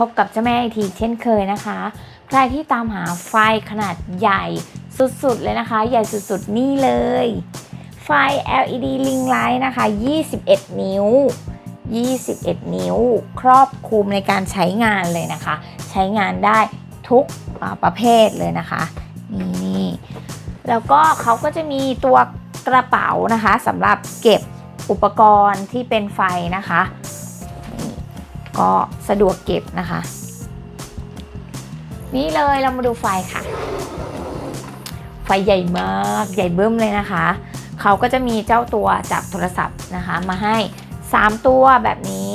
พบกับเจ้าแม่ไอทีเช่นเคยนะคะ ใครที่ตามหาไฟขนาดใหญ่สุดๆเลยนะคะ ใหญ่สุดๆนี่เลย ไฟ LED ring light นะคะ 21 นิ้ว 21 นิ้ว ครอบคลุมในการใช้งานเลยนะคะ ใช้งานได้ทุกประเภทเลยนะคะนี่แล้วก็เขาก็จะมีตัวกระเป๋านะคะสำหรับเก็บอุปกรณ์ที่เป็นไฟนะคะ ก็สะดวกเก็บนะคะ นี่เลยเรามาดูไฟค่ะ ไฟใหญ่มากใหญ่เบิ้มเลยนะคะ เขาก็จะมีเจ้าตัวจับโทรศัพท์นะคะ มาให้ 3 ตัวแบบนี้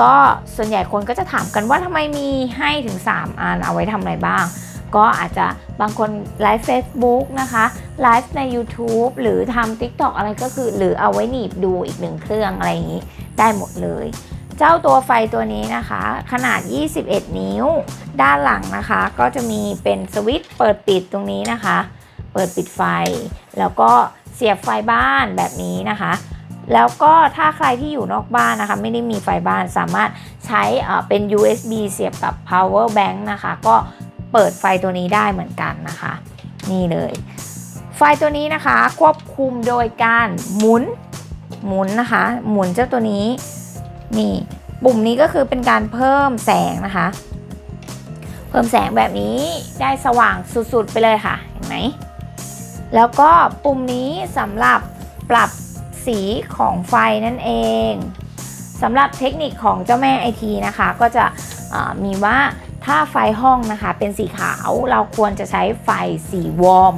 ก็ส่วนใหญ่คนก็จะถามกันว่าทำไมมีให้ถึง 3 อันเอาไว้ทำอะไรบ้างก็อาจจะบางคนไลฟ์ Facebook นะคะไลฟ์ใน YouTube หรือทำ TikTok อะไรก็คือ หรือเอาไว้หนีบดูอีกหนึ่งเครื่องอะไรอย่างนี้ ได้หมดเลย เจ้าตัวไฟตัวนี้นะคะ ขนาด 21 นิ้ว ด้านหลังนะคะ ก็จะมีเป็นสวิตช์เปิดปิดตรงนี้นะคะ เปิดปิดไฟ แล้วก็เสียบไฟบ้านแบบนี้นะคะ แล้วก็ถ้าใครที่อยู่นอกบ้านนะคะ ไม่ได้มีไฟบ้านสามารถใช้เอ่อเป็น USB เสียบกับ power bank นะคะ ก็เปิดไฟตัวนี้ได้เหมือนกันนะคะ นี่เลย ไฟตัวนี้นะคะควบคุมโดยการหมุนหมุนนะคะ หมุนเจ้าตัวนี้ นี่ปุ่มนี้ก็คือเป็นการเพิ่มแสงนะคะ เพิ่มแสงแบบนี้ได้สว่างสุดๆไปเลยค่ะเห็นไหมแล้วก็ปุ่มนี้สำหรับปรับสีของไฟนั่นเองสำหรับเทคนิคของเจ้าแม่ไอทีนะคะ ก็จะมีว่าถ้าไฟห้องนะคะเป็นสีขาวเราควรจะใช้ไฟสีวอร์ม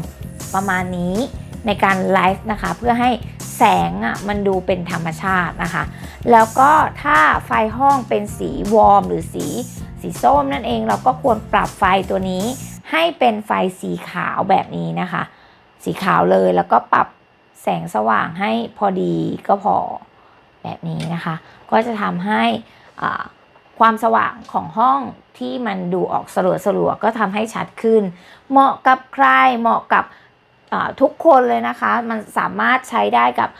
ประมาณนี้ในการไลฟ์นะคะ เพื่อให้ แสงอะมันดูเป็นธรรมชาตินะคะ แล้วก็ถ้าไฟห้องเป็นสีวอร์มหรือสีสีส้มนั่นเองเราก็ควรปรับไฟตัวนี้ ให้เป็นไฟสีขาวแบบนี้นะคะ สีขาวเลยแล้วก็ปรับแสงสว่างให้พอดีก็พอแบบนี้นะคะ ก็จะทำให้ความสว่างของห้องที่มันดูออกสลัวสลัวๆก็ทำให้ชัดขึ้น เหมาะกับใครเหมาะกับ ทุกคนเลยนะคะ มันสามารถใช้ได้กับ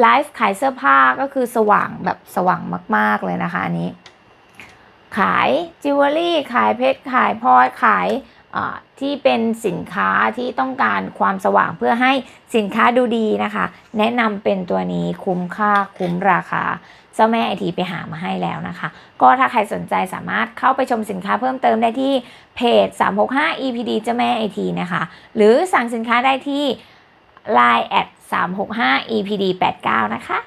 ไลฟ์ขายเสื้อผ้าก็คือสว่างแบบสว่างมาก ๆ เลยนะคะอันนี้ ขายจิวเวลรี่ขายเพชรขายพลอยขาย ที่เป็นสินค้าที่ต้องการความสว่างเพื่อให้สินค้าดูดีนะคะ แนะนำเป็นตัวนี้คุ้มค่าคุ้มราคา เจ้าแม่ไอทีไปหามาให้แล้วนะคะ ก็ถ้าใครสนใจสามารถเข้าไปชมสินค้าเพิ่มเติมได้ที่เพจ 365 EPD เจ้าแม่ไอทีนะคะ หรือสั่งสินค้าได้ที่ Line แอด365 EPD 89นะคะ